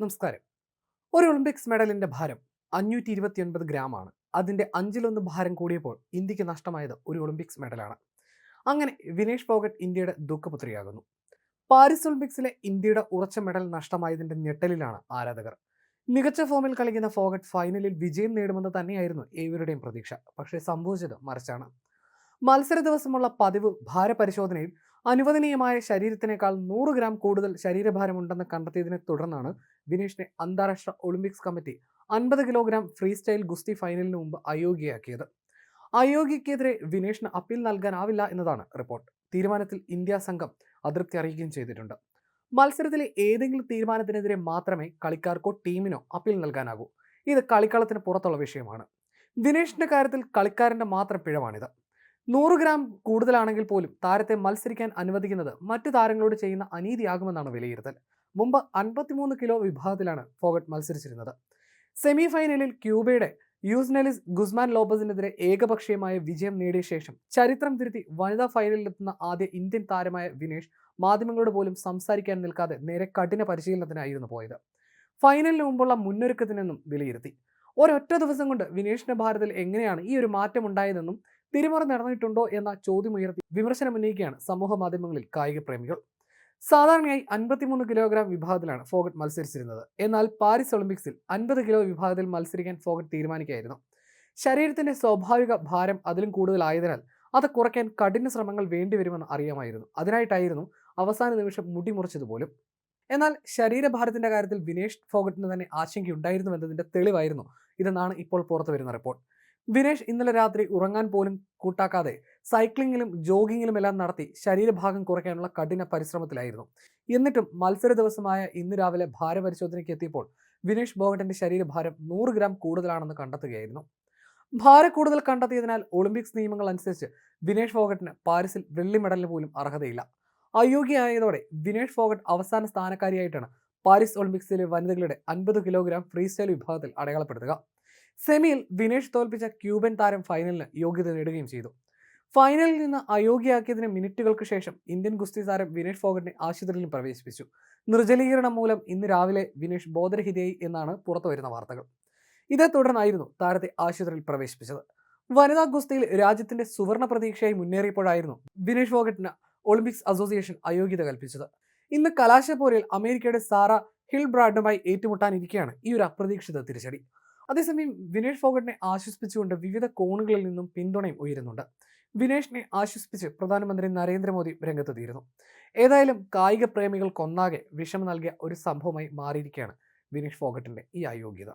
നമസ്കാരം. ഒരു ഒളിമ്പിക്സ് മെഡലിന്റെ ഭാരം അഞ്ഞൂറ്റി ഇരുപത്തി ഒൻപത് ഗ്രാമാണ്. അതിന്റെ അഞ്ചിലൊന്ന് ഭാരം കൂടിയപ്പോൾ ഇന്ത്യയ്ക്ക് നഷ്ടമായത് ഒരു ഒളിമ്പിക്സ് മെഡലാണ്. അങ്ങനെ വിനേഷ് ഫോഗട്ട് ഇന്ത്യയുടെ ദുഃഖപുത്രിയാകുന്നു. പാരീസ് ഒളിമ്പിക്സിലെ ഇന്ത്യയുടെ ഉറച്ച മെഡൽ നഷ്ടമായതിന്റെ ഞെട്ടലിലാണ് ആരാധകർ. മികച്ച ഫോമിൽ കളിക്കുന്ന ഫോഗട്ട് ഫൈനലിൽ വിജയം നേടുമെന്ന് തന്നെയായിരുന്നു ഏവരുടെയും പ്രതീക്ഷ. പക്ഷേ സംഭവിച്ചത് മറിച്ചാണ്. മത്സര ദിവസമുള്ള പതിവ് ഭാരപരിശോധനയിൽ അനുവദനീയമായ ശരീരത്തിനേക്കാൾ നൂറ് ഗ്രാം കൂടുതൽ ശരീരഭാരമുണ്ടെന്ന് കണ്ടെത്തിയതിനെ തുടർന്നാണ് വിനേഷിനെ അന്താരാഷ്ട്ര ഒളിമ്പിക്സ് കമ്മിറ്റി അൻപത് കിലോഗ്രാം ഫ്രീ സ്റ്റൈൽ ഗുസ്തി ഫൈനലിന് മുമ്പ് അയോഗ്യയാക്കിയത്. അയോഗ്യക്കെതിരെ വിനേഷിന് അപ്പീൽ നൽകാനാവില്ല എന്നതാണ് റിപ്പോർട്ട്. തീരുമാനത്തിൽ ഇന്ത്യ സംഘം അതൃപ്തി അറിയിക്കുകയും ചെയ്തിട്ടുണ്ട്. മത്സരത്തിലെ ഏതെങ്കിലും തീരുമാനത്തിനെതിരെ മാത്രമേ കളിക്കാർക്കോ ടീമിനോ അപ്പീൽ നൽകാനാകൂ. ഇത് കളിക്കളത്തിന് പുറത്തുള്ള വിഷയമാണ്. ദിനേഷിന്റെ കാര്യത്തിൽ കളിക്കാരന്റെ മാത്രം പിഴവാണിത്. നൂറ് ഗ്രാം കൂടുതലാണെങ്കിൽ പോലും താരത്തെ മത്സരിക്കാൻ അനുവദിക്കുന്നത് മറ്റു താരങ്ങളോട് ചെയ്യുന്ന അനീതിയാകുമെന്നാണ് വിലയിരുത്തൽ. മുമ്പ് അൻപത്തിമൂന്ന് കിലോ വിഭാഗത്തിലാണ് ഫോഗട്ട് മത്സരിച്ചിരുന്നത്. സെമി ഫൈനലിൽ ക്യൂബയുടെ യൂസ്നെലിസ് ഗുസ്മാൻ ലോബസിനെതിരെ ഏകപക്ഷീയമായ വിജയം നേടിയ ശേഷം ചരിത്രം തിരുത്തി വനിതാ ഫൈനലിലെത്തുന്ന ആദ്യ ഇന്ത്യൻ താരമായ വിനേഷ് മാധ്യമങ്ങളോട് പോലും സംസാരിക്കാൻ നിൽക്കാതെ നേരെ കഠിന പരിശീലനത്തിനായിരുന്നു പോയത്. ഫൈനലിന് മുമ്പുള്ള മുന്നൊരുക്കത്തിനെന്നും വിലയിരുത്തി. ഒരൊറ്റ ദിവസം കൊണ്ട് വിനേഷിന്റെ ഭാരതത്തിൽ എങ്ങനെയാണ് ഈ ഒരു മാറ്റം ഉണ്ടായതെന്നും തിരിമറി നടന്നിട്ടുണ്ടോ എന്ന ചോദ്യമുയർത്തി വിമർശനം ഉന്നയിക്കുകയാണ് സമൂഹ മാധ്യമങ്ങളിൽ കായിക പ്രേമികൾ. സാധാരണയായി അൻപത്തിമൂന്ന് കിലോഗ്രാം വിഭാഗത്തിലാണ് ഫോഗട്ട് മത്സരിച്ചിരുന്നത്. എന്നാൽ പാരീസ് ഒളിമ്പിക്സിൽ അൻപത് കിലോ വിഭാഗത്തിൽ മത്സരിക്കാൻ ഫോഗട്ട് തീരുമാനിക്കുകയായിരുന്നു. ശരീരത്തിന്റെ സ്വാഭാവിക ഭാരം അതിലും കൂടുതലായതിനാൽ അത് കുറയ്ക്കാൻ കഠിന ശ്രമങ്ങൾ വേണ്ടിവരുമെന്ന് അറിയാമായിരുന്നു. അതിനായിട്ടായിരുന്നു അവസാന നിമിഷം മുടിമുറിച്ചതുപോലും എന്നാൽ ശരീരഭാരത്തിന്റെ കാര്യത്തിൽ വിനേഷ് ഫോഗട്ടിന് തന്നെ ആശങ്കയുണ്ടായിരുന്നു എന്നതിന്റെ തെളിവായിരുന്നു ഇതെന്നാണ് ഇപ്പോൾ പുറത്തു വരുന്ന റിപ്പോർട്ട്. വിനേഷ് ഇന്നലെ രാത്രി ഉറങ്ങാൻ പോലും കൂട്ടാക്കാതെ സൈക്ലിങ്ങിലും ജോഗിങ്ങിലും എല്ലാം നടത്തി ശരീരഭാഗം കുറയ്ക്കാനുള്ള കഠിന പരിശ്രമത്തിലായിരുന്നു. എന്നിട്ടും മത്സര ദിവസമായ ഇന്ന് രാവിലെ ഭാരപരിശോധനയ്ക്ക് എത്തിയപ്പോൾ വിനേഷ് ബോഗട്ടിന്റെ ശരീരഭാരം നൂറ് ഗ്രാം കൂടുതലാണെന്ന് കണ്ടെത്തുകയായിരുന്നു. ഭാര കൂടുതൽ കണ്ടെത്തിയതിനാൽ ഒളിമ്പിക്സ് നിയമങ്ങൾ അനുസരിച്ച് വിനേഷ് ഫോഗട്ടിന് പാരീസിൽ വെള്ളി മെഡലിന് പോലും അർഹതയില്ല. അയോഗ്യയായതോടെ വിനേഷ് ഫോഗട്ട് അവസാന സ്ഥാനക്കാരിയായിട്ടാണ് പാരീസ് ഒളിമ്പിക്സിലെ വനിതകളുടെ അൻപത് കിലോഗ്രാം ഫ്രീ സ്റ്റൈൽ വിഭാഗത്തിൽ അടയാളപ്പെടുത്തുക. സെമിയിൽ വിനേഷ് തോൽപ്പിച്ച ക്യൂബൻ താരം ഫൈനലിന് യോഗ്യത നേടുകയും ചെയ്തു. ഫൈനലിൽ നിന്ന് അയോഗ്യയാക്കിയതിന് മിനിറ്റുകൾക്ക് ശേഷം ഇന്ത്യൻ ഗുസ്തി താരം വിനേഷ് ഫോഗട്ടിനെ ആശുപത്രിയിൽ പ്രവേശിപ്പിച്ചു. നിർജലീകരണം മൂലം ഇന്ന് രാവിലെ വിനേഷ് ബോധരഹിതയായി എന്നാണ് പുറത്തുവരുന്ന വാർത്തകൾ. ഇതേ തുടർന്നായിരുന്നു താരത്തെ ആശുപത്രിയിൽ പ്രവേശിപ്പിച്ചത്. വനിതാ ഗുസ്തിയിൽ രാജ്യത്തിന്റെ സുവർണ പ്രതീക്ഷയായി മുന്നേറിയപ്പോഴായിരുന്നു വിനേഷ് ഫോഗട്ടിന് ഒളിമ്പിക്സ് അസോസിയേഷൻ അയോഗ്യത കൽപ്പിച്ചത്. ഇന്ന് കലാശപ്പോരിൽ അമേരിക്കയുടെ സാറ ഹിൽ ബ്രാഡുമായി ഏറ്റുമുട്ടാനിരിക്കെയാണ് ഈ ഒരു അപ്രതീക്ഷിത തിരിച്ചടി. അതേസമയം വിനേഷ് ഫോഗട്ടിനെ ആശ്വസിപ്പിച്ചുകൊണ്ട് വിവിധ കോണുകളിൽ നിന്നും പിന്തുണയും ഉയരുന്നുണ്ട്. വിനേഷിനെ ആശ്വസിപ്പിച്ച് പ്രധാനമന്ത്രി നരേന്ദ്രമോദി രംഗത്തെത്തിയിരുന്നു. ഏതായാലും കായിക പ്രേമികൾക്കൊന്നാകെ വിഷമം നൽകിയ ഒരു സംഭവമായി മാറിയിരിക്കുകയാണ് വിനേഷ് ഫോഗട്ടിന്റെ ഈ അയോഗ്യത.